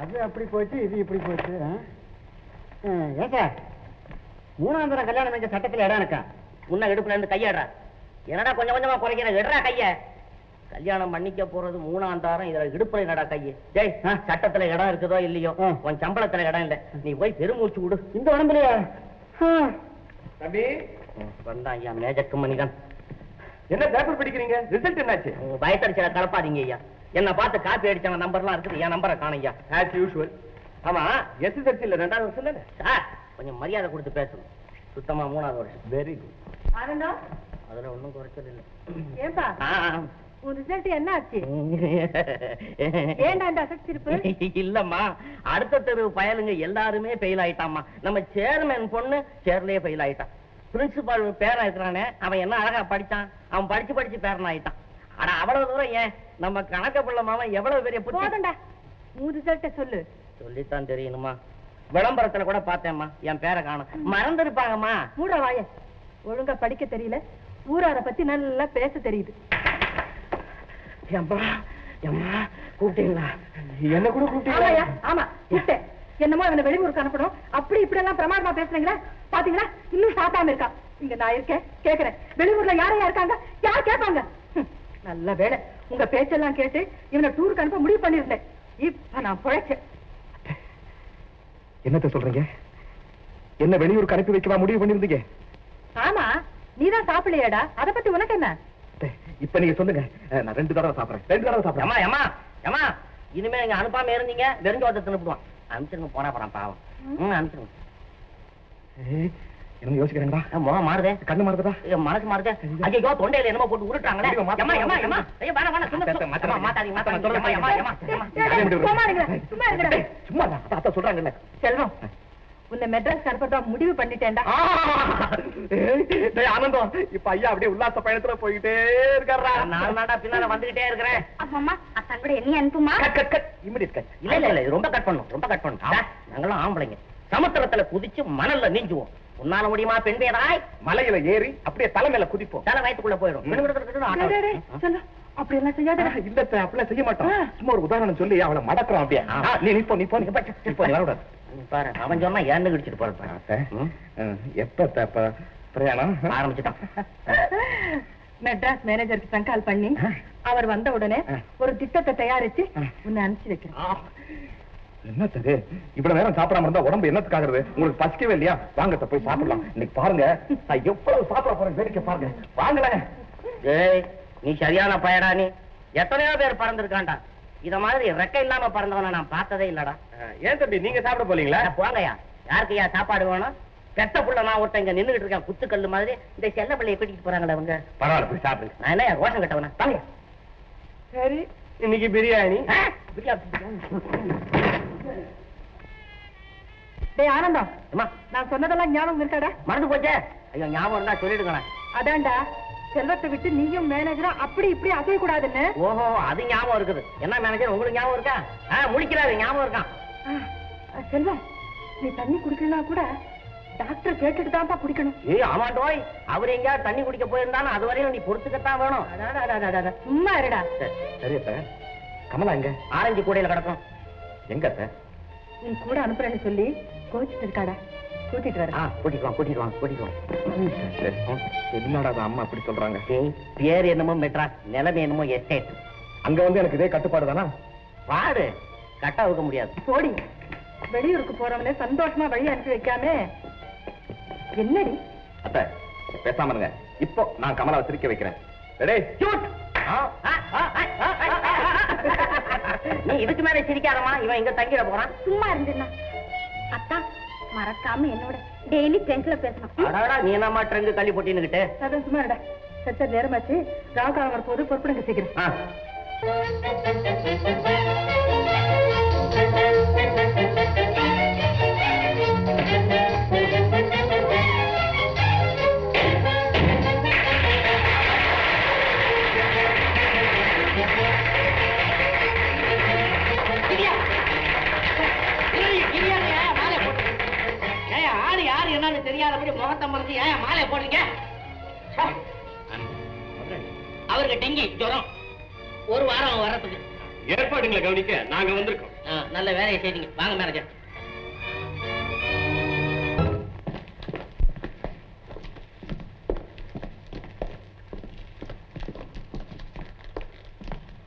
அது அப்படி போச்சு இது இப்படி போச்சு ஆ? ஆ, ஏன் சார்? மூணாம் தரம் கல்யாணம் செஞ்ச சட்டத்துல இடம் இருக்கா? முன்ன இடுப்புல இருந்து கையடுறா. என்னடா கொஞ்சம் கொஞ்சமா குறைக்கிற? எடுறா கைய. கல்யாணம் பண்ணிக்க போறது மூணாம் தாரம் இதுல இடுப்புல என்னடா கைய டேய் சட்டத்துல இடம் இருக்குதோ இல்லையோ. உன் சம்பளத்துல இடம் இல்ல. நீ போய் பெருமூச்சு விடு. இந்த உடம்புலயா. தம்பி. வந்தான் ஐயா மேஜக்கு மணிதான். என்ன பேப்பர் படிக்கிறீங்க? ரிசல்ட் என்னாச்சு? உங்க பயத்தடிச்சல கலப்பாதீங்க ஐயா. என்ன பார்த்து காப்பி அடிச்சவன் நம்பர்லாம் இருக்குது. என் நம்பரை ஐயா ஆஸ் யூஷுவல் ஆமா? எஸ்எஸ்எல்சியில் ரெண்டாவது வருஷம் தானே சார் கொஞ்சம் மரியாதை கொடுத்து பேசணும். சுத்தமா மூணாவது வருஷம். வெரி குட் அதுல ஒண்ணும் குறைச்சல் இல்ல. ஆ. உன் ரிசல்ட் என்ன ஆச்சு? ஏன்டா இந்த அசச்சிருப்பு இல்லம்மா. அடுத்த தெரு பயலுங்க எல்லாருமே ஃபெயில் ஆயிட்டாம்மா. நம்ம சேர்மன் பொண்ணு சேர்லயே ஃபெயில் ஆயிட்டான் பிரின்சிபால் பேரன் இருக்கிறானே அவன் என்ன அழகா படிச்சான்? அவன் படிச்சு படிச்சு பேரன் ஆயிட்டான். ஆனா அவ்வளவு தூரம் ஏன்? நம்ம கணக்க பிள்ளை மாவன் எவ்வளவு பெரிய போதண்டா உன் ரிசல்ட்ட சொல்லு. சொல்லித்தான் தெரியணுமா? விளம்பரத்துல கூட பார்த்தேம்மா. என் பேரை காணும். மறந்துருப்பாங்கம்மா. மூட வாய. ஒழுங்கா படிக்க தெரியல. ஊரார பத்தி நல்லா பேச தெரியுது. கூப்பிட்டீங்களா? என்ன கூட ஆமாயா ஆமா கூப்பிட்டேன். என்னமோ அவனை வெளியூருக்கு அனுப்பணும். அப்படி இப்படி எல்லாம் பிரமாதமா பேசுறீங்களா பாத்தீங்களா? இன்னும் சாத்தாம இருக்கா. இங்க நான் இருக்கேன் கேக்குறேன். வெளியூர்ல யாரையா இருக்காங்க? யார் கேட்பாங்க? நல்ல வேலை உங்க பேச்செல்லாம் கேட்டு இவனை டூருக்கு அனுப்ப முடிவு பண்ணிருந்தேன் இப்ப நான் பிழைச்சேன். என்னத்த சொல்றீங்க? என்ன வெளியூருக்கு அனுப்பி வைக்கவா முடிவு பண்ணிருந்தீங்க ஆமா நீதான் சாப்பிடலையாடா. அத பத்தி உனக்கு என்ன? இப்ப நீங்க சொல்லுங்க. நான் ரெண்டு தடவை சாப்பிடுறேன். ரெண்டு தடவை சாப்பிடுறேன். ஏமா ஏமா ஏமா இனிமே நீங்க அனுப்பாம இருந்தீங்க. வெறுஞ்சோத்தை தின்னுப்புடுவான் அனுப்பிச்சிருங்க போனா போறான் பாவம். ம். அனுப்பிச்சிருங்க. என்ன யோசிக்கிறேங்களா ஏன் முகம் மாறுதே. கண்ணு மாறுதா ஏன் மனசு மாறுதே. ஐயோ. தொண்டையில என்னமோ போட்டு உருட்டுறாங்களே. ஏமா ஏமா ஏமா ஐயோ வேணாம் வேணாம் சும்மா மாத்தாதீங்க மாத்தாதீங்க. ஏமா ஏமா இருங்க, சொல்றாங்கல்ல. செல்வம் உன்னை மெட்ராஸ் அனுப்பதா முடிவு பண்ணிட்டேன்டா. ஆனந்தம். இப்ப ஐயா அப்படியே உல்லாச பயணத்துல போயிட்டே இருக்காரா நான் நாடா பின்னால வந்துகிட்டே இருக்கிறேன். அம்மா அத்தான் கூட என்ன அனுப்புமா? Cut cut cut. Immediate cut இல்ல இல்ல ரொம்ப கட் பண்ணும் ரொம்ப கட் பண்ணும். நாங்களும் ஆம்பளைங்க. சமுத்திரத்துல குதிச்சு மணல்ல நீஞ்சுவோம். உன்னால முடியுமா பெண் பேராய் மலையில ஏறி அப்படியே தலை மேல குதிப்போம். தலை வயித்துக்குள்ள போயிடும். அப்படி எல்லாம் செய்யாத இல்ல அப்படிலாம் செய்ய மாட்டோம். சும்மா ஒரு உதாரணம் சொல்லி அவளை மடக்குறோம் அப்படியே. நீ நிப்போ நிப்போ நீ போ, நிப்போ, நீ வரக்கூடாது. பாரு அவன் சொன்னா ஏன்னு கிடிச்சிட்டு போறப்ப எப்ப பிரயாணம்? ஆரம்பிச்சுட்டான். மெட்ராஸ் மேனேஜருக்கு சங்கால் பண்ணி அவர் வந்த உடனே. ஒரு திட்டத்தை தயாரிச்சு. உன்னை அனுப்பிச்சு வைக்கிறேன். என்ன தரு இவ்வளவு நேரம் சாப்பிடாம இருந்தா உடம்பு என்னத்துக்காகிறது? உங்களுக்கு பசிக்கவே இல்லையா? வாங்க போய் சாப்பிடலாம். இன்னைக்கு பாருங்க. நான் எவ்வளவு சாப்பிட போறேன் வேடிக்கை பாருங்க. வாங்களேன் ஏய் நீ சரியான பயடா நீ. எத்தனையோ பேர் பறந்துருக்கான்டா இத மாதிரி ரெக்கை இல்லாம பறந்தவன நான் பார்த்ததே இல்லடா. ஏன் தம்பி நீங்க சாப்பிட போலீங்களா அட போங்கய்யா. யாருக்குய்யா சாப்பாடு வேணும்? பெத்த புள்ள நான் ஒருத்தன் இங்க நின்னுகிட்டு இருக்கேன் குத்துக்கல்லு மாதிரி. இந்த செல்ல பிள்ளைய கூட்டிட்டு போறாங்களே அவங்க பரவாயில்ல போய் சாப்பிடுங்க. நான் என்ன ரோஷம் கட்டவனா சரி இன்னைக்கு பிரியாணி, பிரியாணி. டேய் ஆனந்தம். அம்மா நான் சொன்னதெல்லாம் ஞாபகம் இருக்காடா? மறந்து போச்சே? ஐயோ ஞாபகம் இருந்தா சொல்லிடுங்கண்ணா. அதான்டா. செல்வத்தை விட்டு நீயும் மேனேஜரும் அப்படி இப்படி அசைய கூடாதுன்னு ஓஹோ அது ஞாபகம் இருக்குது. என்ன மேனேஜர் உங்களுக்கு ஞாபகம் இருக்கா? ஆ முடிக்கிறாரு ஞாபகம் இருக்கான் செல்வம் நீ தண்ணி குடிக்கலாம் கூட டாக்டர் கேட்டுட்டு தான்ப்பா குடிக்கணும். ஏய் ஆமாண்டோய். அவர் எங்கேயாவது தண்ணி குடிக்க போயிருந்தாலும் அது வரையும் நீ பொறுத்துக்கத்தான் வேணும். சும்மா இருடா. சரி, சரி கமலா எங்க? ஆரஞ்சு கூடையில கிடக்கும். எங்க அத்தை உன் கூட அனுப்புறேன்னு சொல்லி கோச்சிட்டு இருக்காடா. கூட்டிட்டு வர ஆ கூட்டிட்டு வாங்க கூட்டிட்டு வாங்க கூட்டிட்டு வாங்க சரி என்னடா அது அம்மா அப்படி சொல்றாங்க? ஏய், பேர் என்னமோ மெட்ராஸ் நிலைமை என்னமோ எஸ்டேட். அங்க வந்து எனக்கு இதே கட்டுப்பாடு தானா? பாடு கட்ட வைக்க முடியாது. போடி. வெளியூருக்கு போறவனே சந்தோஷமா வழி அனுப்பி வைக்காம. என்னடி? அத்தை பேசாம இருங்க. இப்போ நான் கமலாவை சிரிக்க வைக்கிறேன். ரெடி. நீ இதுக்கு மேல சிரிக்காதம்மா. இவன் இங்க தங்கிட போறான். சும்மா இருந்துண்ணா அத்தா மறக்காம என்னோட டெய்லி ஃப்ரெண்ட்ஸ்ல பேசணும். அடாடா நீ என்னம்மா ட்ரங்கு கள்ளி போட்டின்னுகிட்டு அதான் சும்மா இருடா. சத்த நேரமாச்சு. ராவுகாலம் வரப்போது பொறுப்புடுங்க சீக்கிரம் ஆ. ஆளு என்னன்னு தெரியாதபடி முகத்தை மறைச்சு ஏன் மாலை போடுறீங்க? அவருக்கு டெங்கி ஜுரம். ஒரு வாரம் வர்றதுக்கு. ஏற்பாடுங்களை கவனிக்க நாங்க வந்திருக்கோம். நல்ல வேலையை செய்றீங்க. வாங்க மேனேஜர்.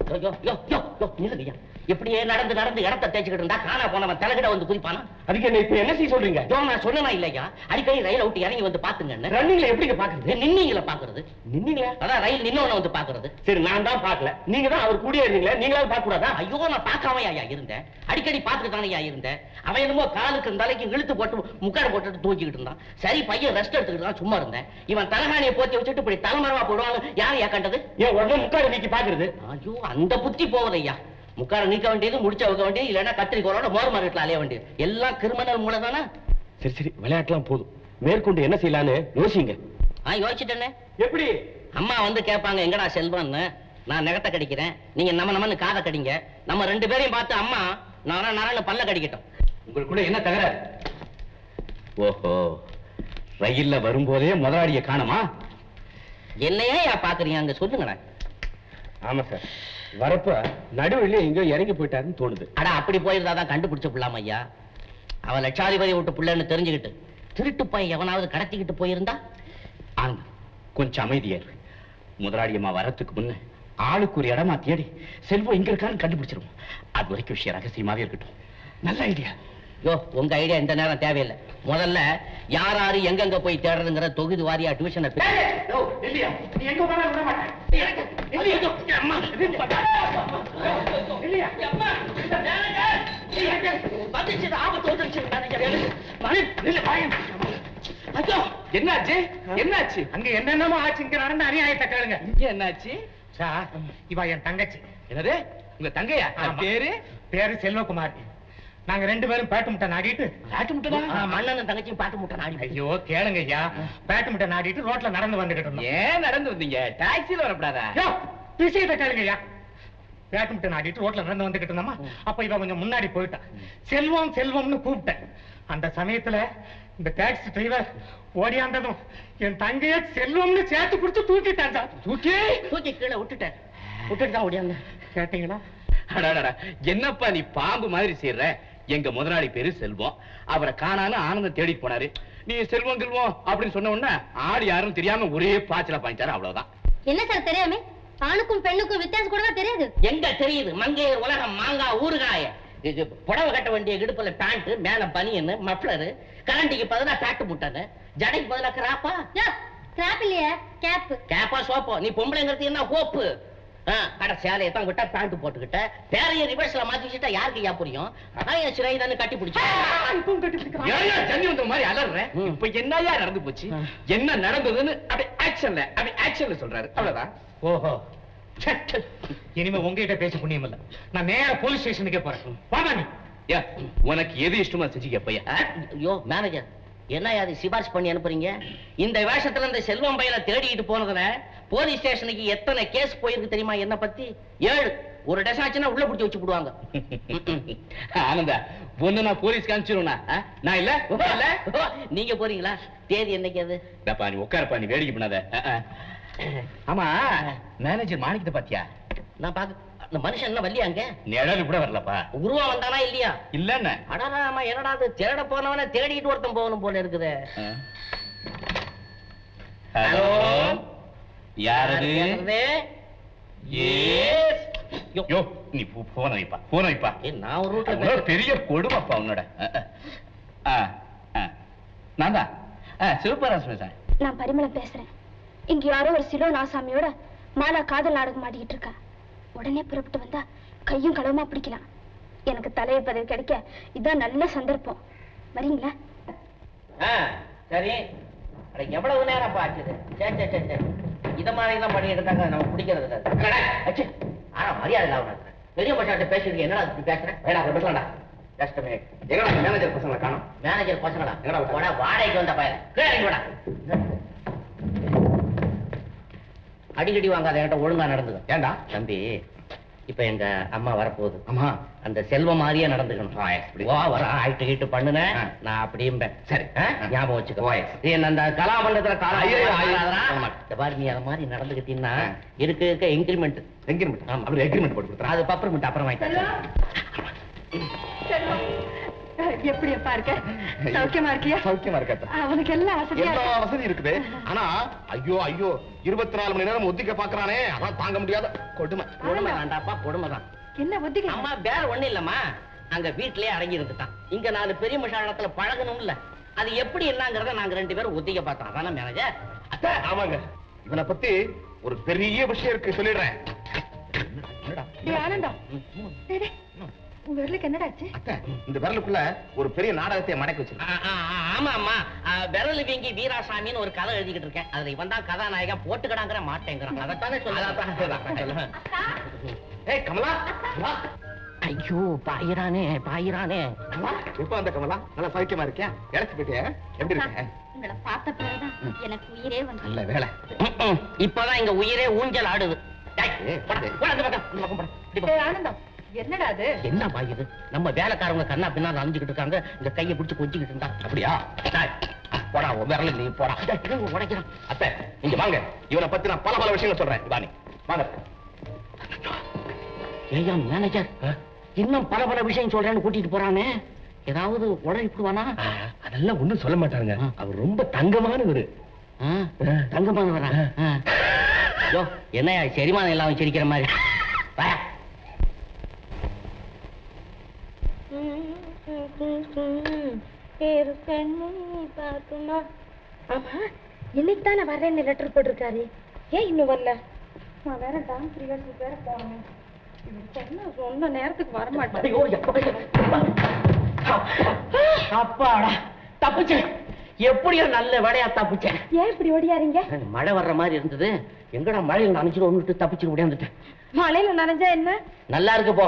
யோ, யோ, யோ, யோ, நில்லுங்கய்யா. எப்படியே நடந்து நடந்து இடத்த தேய்ச்சிக்கிட்டு இருந்தா காணா போனவன் தலைகிட வந்து குதிப்பானா? அதுக்கு என்ன இப்ப என்ன செய்ய சொல்றீங்க? யோ, நான் சொன்னனா இல்லையா? அடிக்கடி ரயில விட்டு இறங்கி வந்து பாத்துங்கன்னு ரன்னிங்ல எப்படிங்க பாக்குறது நின்னீங்கள பாக்குறது நின்னீங்களா? அதான் ரயில் நின்னவன வந்து பாக்குறது சரி நான் தான் பாக்கல நீங்க தான் அவர் கூடயே இருந்தீங்களா நீங்களாவது பார்க்க கூடாதா? ஐயோ நான் பார்க்காம ஐயா இருந்தேன். அடிக்கடி பார்த்துட்டு தானே இருந்தேன். அவன் என்னமோ காலுக்கு தலைக்கு இழுத்து போட்டு முக்காடு போட்டுட்டு தூக்கிட்டு இருந்தான். சரி பையன் ரெஸ்ட் எடுத்துக்கிட்டு தான் சும்மா இருந்தேன். இவன் தலைகாணியை போத்தி வச்சுட்டு இப்படி தலைமரமா போடுவாங்க யார் ஏன் கண்டது? ஏன் உடனே முக்காடு நீக்கி பாக்குறது ஐயோ அந்த புத்தி போவதையா? முக்காட நீக்க வேண்டியது முடிச்ச வைக்க வேண்டியது இல்லைன்னா கத்திரிக்கோளோட மோர் மார்க்கெட்ல அலைய வேண்டியது. எல்லாம் கிரிமினல் மூலம் தானே? சரி சரி விளையாட்டுலாம் போதும். மேற்கொண்டு என்ன செய்யலான்னு யோசிங்க. ஆ யோசிச்சுட்டேனே எப்படி? அம்மா வந்து கேட்பாங்க எங்கடா செல்வன்னு நான் நகத்தை கடிக்கிறேன். நீங்க நம்ம நம்மன்னு காதை கடிங்க. நம்ம ரெண்டு பேரையும் பார்த்து அம்மா நானா நரன்னு பல்ல கடிக்கட்டும். உங்களுக்குள்ள என்ன தகராறு? ஓஹோ ரயில்ல வரும்போதே முதலாளிய காணமா? என்னையே பாக்குறீங்க? அங்க சொல்லுங்கடா. ஆமா சார். வரப்ப நடுவில் எங்கேயோ இறங்கி போயிட்டாருன்னு தோணுது. அட அப்படி போயிருந்தா தான் கண்டுபிடிச்சு பிள்ளாம ஐயா. அவன் லட்சாதிபதி விட்டு பிள்ளைன்னு தெரிஞ்சுக்கிட்டு திருட்டு போய் எவனாவது கடத்திக்கிட்டு போயிருந்தா? ஆனந்த் கொஞ்சம் அமைதியா இரு. முதலாளியம்மா வரத்துக்கு முன்ன ஆளுக்கு ஒரு இடமா தேடி செல்வம் இங்க இருக்கான்னு கண்டுபிடிச்சிருவோம். அது வரைக்கும் விஷயம் ரகசியமாவே இருக்கட்டும். நல்ல ஐடியா யோ உங்க ஐடியா இந்த நேரம் தேவையில்லை முதல்ல யார் யாரு எங்கெங்க போய் தேடுறதுங்கிற தொகுதி வாரியா டிவிஷனை என்னாச்சு என்னாச்சு அங்க என்னென்னமோ ஆச்சு இங்க நடந்த அநியாயத்தை கேளுங்க இங்க என்னாச்சு இவ என் தங்கச்சி என்னது உங்க தங்கையா. பேரு பேரு செல்வகுமார் நாங்க ரெண்டு பேரும் பேட்டு முட்டை நாடிட்டு காட்டு முட்டதா மண்ணனும் தங்கச்சியும் பாட்டு முட்டை நாடி. ஐயோ கேளுங்க ஐயா பேட்டு முட்டை நாடிட்டு ரோட்ல நடந்து வந்துகிட்டு இருந்தோம். ஏன் நடந்து வந்தீங்க? டாக்ஸில வரப்படாதா? விஷயத்தை கேளுங்க ஐயா பேட்டு முட்டை நாடிட்டு ரோட்ல நடந்து வந்துகிட்டு இருந்தோமா? அப்ப இவ கொஞ்சம் முன்னாடி போயிட்டா செல்வம் செல்வம்னு கூப்பிட்டேன். அந்த சமயத்துல இந்த டாக்ஸி டிரைவர் ஓடியாந்ததும் என் தங்கைய செல்வம்னு சேர்த்து குடிச்சு தூக்கிட்டான் தூக்கி? தூக்கி கீழே விட்டுட்டேன். விட்டுட்டு தான் ஓடியாந்தேன் கேட்டீங்களா? என்னப்பா நீ பாம்பு மாதிரி செய்யற எங்க முதலாளி பேரு செல்வம் அவரை காணான்னு ஆனந்தம் தேடிட்டு போனாரு. நீ செல்வம் செல்வம் அப்படின்னு சொன்ன உடனே ஆடு யாரும் தெரியாம ஒரே பாய்ச்சல பாய்ச்சாரு அவ்வளவுதான். என்ன சார் தெரியாம? ஆணுக்கும் பெண்ணுக்கும் வித்தியாசம் கூட தெரியாது? எங்க தெரியுது? மங்கையர் உலகம் மாங்காய் ஊறுகாய. இது புடவை கட்ட வேண்டிய இடுப்புல பேண்ட் மேல பனியன் மஃப்ளரு கரண்டிக்கு பதிலா பேட்டு முட்டனு ஜடைக்கு பதிலா கிராப்பா கிராப் இல்லையா கேப் கேப்பா சோப்போ நீ பொம்பளைங்கிறது என்ன ஹோப்பு அட சேலையை தான் விட்டா பேண்ட் போட்டுக்கிட்ட. பேரைய ரிவர்ஸ்ல மாத்தி வச்சுட்டா யாருக்கு யா புரியும்? அதான் என் சிறை தானே கட்டி பிடிச்சா ஏன்யா ஜன்னி வந்த மாதிரி அலற ம். இப்ப என்னயா நடந்து போச்சு? என்ன நடந்ததுன்னு அப்படி ஆக்ஷன்ல அப்படி ஆக்ஷன்ல சொல்றாரு. அவ்வளவுதான். ஓஹோ. இனிமே உங்ககிட்ட பேச புண்ணியம் இல்ல. நான் நேரா போலீஸ் ஸ்டேஷனுக்கே போறேன். வாங்க உனக்கு எது இஷ்டமா செஞ்சுக்க பையா ஐயோ மேனேஜர் என்ன அது சிபாரிசு பண்ணி அனுப்புறீங்க? இந்த வேஷத்துல இந்த செல்வம் பையனை தேடிட்டு போனதுல போலீஸ் ஸ்டேஷனுக்கு எத்தனை கேஸ் போயிருக்கு தெரியுமா என்ன பத்தி? ஏழு. ஒரு டெசன் ஆச்சுன்னா உள்ள பிடிச்சி வச்சு போடுவாங்க. ஆனந்தா பொண்ணு நான் போலீஸ்க்கு அனுப்பிச்சிருவேனா? ஆ? நான் இல்ல? இல்ல? நீங்க போறீங்களா? தேதி என்னைக்கு அது? டப்பா நீ உட்காரப்பா நீ வேடிக்கை பண்ணாத. ஆமா மேனேஜர் மாணிக்கத்தை பாத்தியா? நான் பாக்க அந்த மனுஷன் என்ன வரலையாங்க நிழல் கூட வரலப்பா. உருவம் வந்தானா இல்லையா? இல்லன்னு அடாராமா என்னடா அது தேட போனவன தேடிட்டு ஒருத்தன் போகணும் போல இருக்குது. ஹலோ? யாரது? ஏஸ். யோ. நீ போன வைப்பா போன வைப்பா. ஏய், நான் ஒரு ரூட்ல பெரிய கொடுமைப்பா உன்னோட. ஆ, ஆ. நான் தான். சிவபாராஸ் பேசுறேன் நான் பரிமளம் பேசுறேன். இங்க யாரோ ஒரு சிலோ நாசாமியோட மாலா காதல் நாடகம் ஆடிக்கிட்டு இருக்கா. உடனே புறப்பட்டு வந்தா கையும் களவுமா பிடிக்கலாம். எனக்கு தலையை பதவி கிடைக்க இதான் நல்ல சந்தர்ப்பம். வரீங்களா? சரி. அட எவ்வளவு நேரம் பாச்சுது சரி சரி சரி சரி இத மாதிரி தான் பண்ணிட்டு இருக்காங்க நம்ம பிடிக்கிறது இல்ல. ஆனா மரியாதை இல்லாம. பெரிய மச்சாட்ட பேசிட்டு என்னடா பேசுறேன் வேடா பேசலாம்டா ஜஸ்ட் மினிட் எங்கடா மேனேஜர் பசங்களை காணோம்? மேனேஜர் பசங்களா? எங்கடா வாடகைக்கு வந்த பையன் வாடா. அடிக்கடி வாங்காத என்கிட்ட ஒழுங்கா நடந்துக்க. ஏண்டா? தம்பி இப்ப எங்க அம்மா வரப்போகுது. ஆமா அந்த செல்வம் மாதிரியே நடந்துக்கணும். ஆ, yes, please. வா வர ஆயிட்டு கீட்டு பண்ணுன ஆ. நான் அப்படியும்பேன் சரி. ஞாபகம் வச்சுக்கோ. என்ன அந்த கலாபண்டத்துல காலம் பாரு நீ அதை மாதிரி நடந்துக்கிட்டீங்கன்னா. இருக்க இருக்க இன்கிரிமெண்ட் எங்கிரிமெண்ட் ஆமா. அப்படி எங்கிரிமெண்ட் போட்டு கொடுத்துறேன். அது பப்பரமெண்ட் அப்புறம் வாங்கிக்கலாம் செல்வம். எப்படி அப்பா இருக்க? சௌக்கியமா இருக்கியா? சௌக்கியமா இருக்கா அவனுக்கு எல்லா இருக்கா? வசதி இருக்குது. ஆனா ஐயோ ஐயோ இருபத்தி நாலு மணி நேரம் ஒத்திக்க பாக்குறானே. அதான் தாங்க முடியாத கொடுமை. கொடுமை வேண்டாப்பா கொடுமை தான். என்ன ஒத்திகை அம்மா வேற ஒண்ணு இல்லம்மா. அங்க வீட்லயே அடங்கி இருந்துட்டான். இங்க நாலு பெரிய மசாலத்துல பழகணும்ல. அது எப்படி என்னங்கறத நாங்க ரெண்டு பேரும் ஒத்திக்க பார்த்தோம் அதானே மேனேஜர் அத்தை, ஆமாங்க. இவனை பத்தி ஒரு பெரிய விஷயம் இருக்கு சொல்லிடுறேன். ஆனந்தம் உன் விரலுக்கு என்னடாச்சு இந்த விரலுக்குள்ள ஒரு பெரிய நாடகத்தை மடக்கி வச்சிருக்கேன். ஆமா அம்மா ஆ, விரல் வீங்கி வீராசாமின்னு ஒரு கதை எழுதிக்கிட்டு இருக்கேன். அதுல இவன் தான் கதாநாயகன் போட்டுக்கடாங்கிற மாட்டேங்கிறான். அதைத்தானே சொல்ல ஏய் கமலா ஐயோ பாயிரானே பாயிரானே. எப்ப அந்த கமலா? நல்லா சௌக்கியமா இருக்கியா? இழைச்சு போயிட்டியா? எப்படி இருக்க? உங்களை பார்த்த பிறகுதான் எனக்கு உயிரே வந்து நல்ல வேலை. ம்ம். இப்பதான் இங்க உயிரே ஊஞ்சல் ஆடுது. ஆனந்தம். என்னடா அது? என்ன பாயுது நம்ம வேலைக்காரங்க கண்ணா பின்னா அலைஞ்சுக்கிட்டு இருக்காங்க. இந்த கையை பிடிச்சு கொஞ்சிக்கிட்டு இருந்தா அப்படியா? டேய், போடா உன் விரல நீ போடா. உடைக்கிறான். அத்தை இங்க வாங்க. இவனை பத்தி நான் பல பல விஷயங்கள் சொல்றேன். வாணி வாங்க. ஏய்யா மேனேஜர் இன்னும் பல பல விஷயம் சொல்றேன்னு கூட்டிட்டு போறானே. ஏதாவது உடனே விடுவானா அதெல்லாம் ஒண்ணும் சொல்ல மாட்டாருங்க. அவர் ரொம்ப தங்கமானவரு. தங்கமான வரா யோ என்னையா செரிமானம் எல்லாம் சிரிக்கிற மாதிரி வாயா. பார்க்குமா ஆமா இன்னைக்கு தான் வரேன்னு லெட்டர் போட்டிருக்காரு. ஏன் இன்னும் வரல? நான் வேற டான்ஸ் ரிஹர்சல் வேற போகணும் சொன்ன சொன்ன நேரத்துக்கு வர மாட்டேன் அப்பாடா தப்பிச்சேன். எப்படியோ நல்ல வேலையா தப்பிச்சேன். ஏன் இப்படி ஓடியாரீங்க? மழை வர்ற மாதிரி இருந்தது. எங்கடா மழையில் நனைச்சிட்டு தப்பிச்சு ஓடியாந்துட்டேன். மழையில நனைஞ்சா என்ன? நல்லா இருக்கு போ.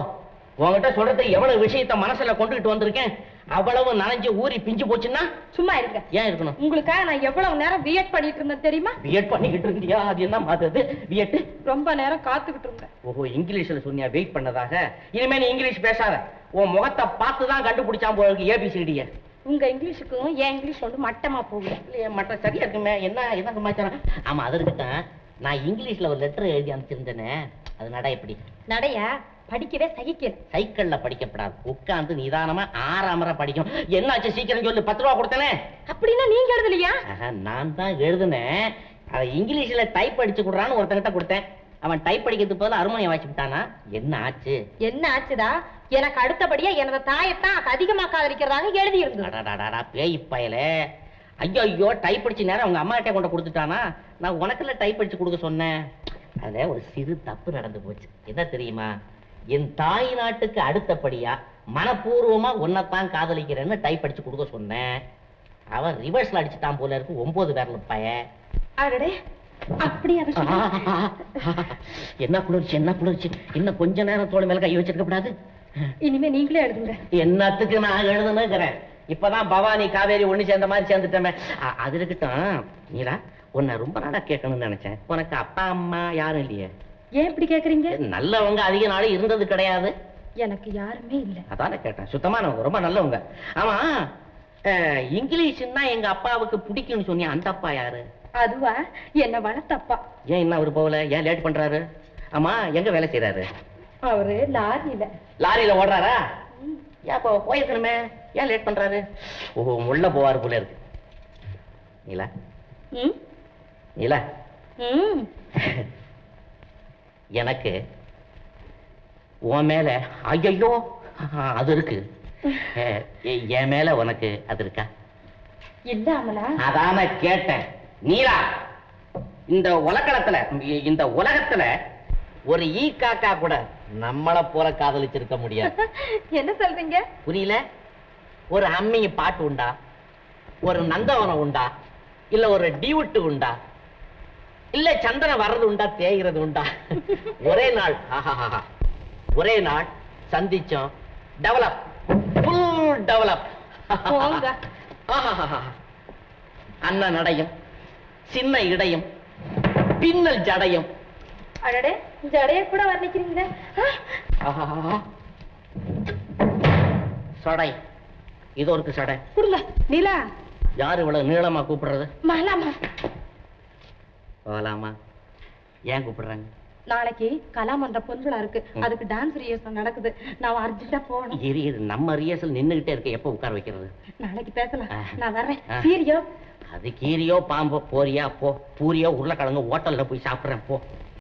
உன்கிட்ட சொல்றது எவ்வளவு விஷயத்த மனசுல கொண்டுகிட்டு வந்திருக்கேன். அவ்வளவு நனைஞ்சு ஊறி பிஞ்சு போச்சுன்னா? சும்மா இருங்க. ஏன் இருக்கணும்? உங்களுக்காக நான் எவ்வளவு நேரம் வியட் பண்ணிட்டு இருந்தேன் தெரியுமா? பிஎட் பண்ணிக்கிட்டு இருந்தியா? அது என்ன மாத்தது பிஎட் ரொம்ப நேரம் காத்துக்கிட்டு இருந்தேன். ஓஹோ இங்கிலீஷ்ல சொன்னியா? வெயிட் பண்ணதாக? இனிமே நீ இங்கிலீஷ் பேசாத. உன் முகத்தை பார்த்து தான் கண்டுபிடிச்சான் போல இருக்கு ஏபிசிடிய உங்க இங்கிலீஷுக்கும் என் இங்கிலீஷ் வந்து மட்டமா போகுது. இல்லையே மற்ற சரியா இருக்குமே? என்ன என்ன சமாச்சாரம்? ஆமா அது இருக்கட்டும். நான் இங்கிலீஷ்ல ஒரு லெட்டர் எழுதி அனுப்பிச்சிருந்தேனே. அது நட எப்படி? நடைய? படிக்கவே சகிக்கல. சைக்கிள்ல படிக்கப்படாது. உட்கார்ந்து நிதானமா ஆறாமரை படிக்கும். என்னாச்சு? சீக்கிரம் சொல்லு. பத்து ரூபா கொடுத்தனே. அப்படின்னா நீங்க எழுதலையா? நான் தான் எழுதுனேன். அதை இங்கிலீஷ்ல டைப் அடிச்சு கொடுறான்னு ஒருத்தங்கிட்ட கொடுத்தேன். அவன் டைப் அடிக்கிறதுக்கு பதிலா அருமனையை வாசி விட்டானா? என்ன ஆச்சு? என்ன ஆச்சுடா? எனக்கு அடுத்தபடியா எனது தாயத்தான் அதிகமா காதலிக்கிறதாக எழுதி இருந்தது பேய் பயலே. ஐயோ ஐயோ டைப் அடிச்சு நேரம் அவங்க அம்மா கிட்ட கொண்டு கொடுத்துட்டானா? நான் உனக்குல டைப் அடிச்சு கொடுக்க சொன்னேன். அதுல ஒரு சிறு தப்பு நடந்து போச்சு. என்ன தெரியுமா? என் தாய் நாட்டுக்கு அடுத்தபடியா மனப்பூர்வமா உன்னைத்தான் காதலிக்கிறேன்னு டைப் அடிச்சு கொடுக்க சொன்னேன். அவன் ரிவர்ஸ்ல அடிச்சுட்டான் போல இருக்கு ஒன்பது பேர்ல பய? என்ன குளிர்ச்சி என்ன குளிர்ச்சி? இன்னும் கொஞ்ச நேரம் தோல் மேல கை வச்சிருக்க கூடாது. இனிமே நீங்களே எழுதுங்க. என்னத்துக்கு நான் எழுதுனுங்கிறேன். இப்பதான் பவானி காவேரி ஒண்ணு சேர்ந்த மாதிரி சேர்ந்துட்டமே. அது இருக்கட்டும். நீலா உன்னை ரொம்ப நாளா கேட்கணும்னு நினைச்சேன். உனக்கு அப்பா அம்மா யாரும் இல்லையே? ஏன் இப்படி கேக்குறீங்க? நல்லவங்க அதிக நாள் இருந்தது கிடையாது. எனக்கு யாருமே இல்ல. அதானே கேட்டேன். சுத்தமானவங்க ரொம்ப நல்லவங்க. ஆமா இங்கிலீஷ்னா எங்க அப்பாவுக்கு பிடிக்கும்னு சொன்னியா? அந்த அப்பா யாரு? அதுவா? என்ன வளர்த்தப்பா ஏன் இன்னும் அவர் போகல? ஏன் லேட் பண்றாரு? ஆமா எங்க வேலை செய்யறாரு அவரு லாரியில. லாரியில ஓடுறாரா? ஏன் அப்போ போயிருக்கணுமே? ஏன் லேட் பண்றாரு? ஓஹோ உள்ள போவார் போல இருக்கு. நீலா. நீலா. எனக்கு உன் மேல ஐயோ அது இருக்கு. என் மேல உனக்கு அது இருக்கா? இல்லாமலா அதான கேட்டேன். நீலா இந்த உலகளத்துல இ- இந்த உலகத்துல ஒரு ஈ காக்கா கூட நம்மள போல காதலிச்சிருக்க முடியாது. என்ன சொல்றீங்க? புரியல? ஒரு அம்மி பாட்டு உண்டா? ஒரு நந்தவனம் உண்டா? இல்ல ஒரு டியூட்டு உண்டா? இல்ல சந்திரன் வர்றது உண்டா தேய்கிறது உண்டா ஒரே நாள். ஒரே நாள் சந்திச்சோம். Develop full develop. அண்ணன் நடையும் சின்ன இடையும் பின்னல் ஜடையும். அடடே ஜடைய கூட வர்ணிக்கிறீங்க சடை. இது ஒருக்கு சடை. கொடுங்க. நீலா. யார் இவ்வளவு நீளமா கூப்பிடுறது? மாலாமா. போகலாமா? ஏன் கூப்பிடுறாங்க? நாளைக்கு கலாமன்ற பொன்விழா இருக்கு. அதுக்கு டான்ஸ் ரிஹர்சல் நடக்குது. நான் அர்ஜென்ட்டா போகணும். இரு இரு. நம்ம ரிஹர்சல் நின்னுகிட்டே இருக்க. எப்போ உட்கார வைக்கிறது? நாளைக்கு பேசலாம். நான் வர்றேன். சீரியோ அது கீரியோ பாம்போ போறியா போ. பூரியோ உருளைக்கிழங்கு ஹோட்டல்ல போய் சாப்பிடுறேன். போ.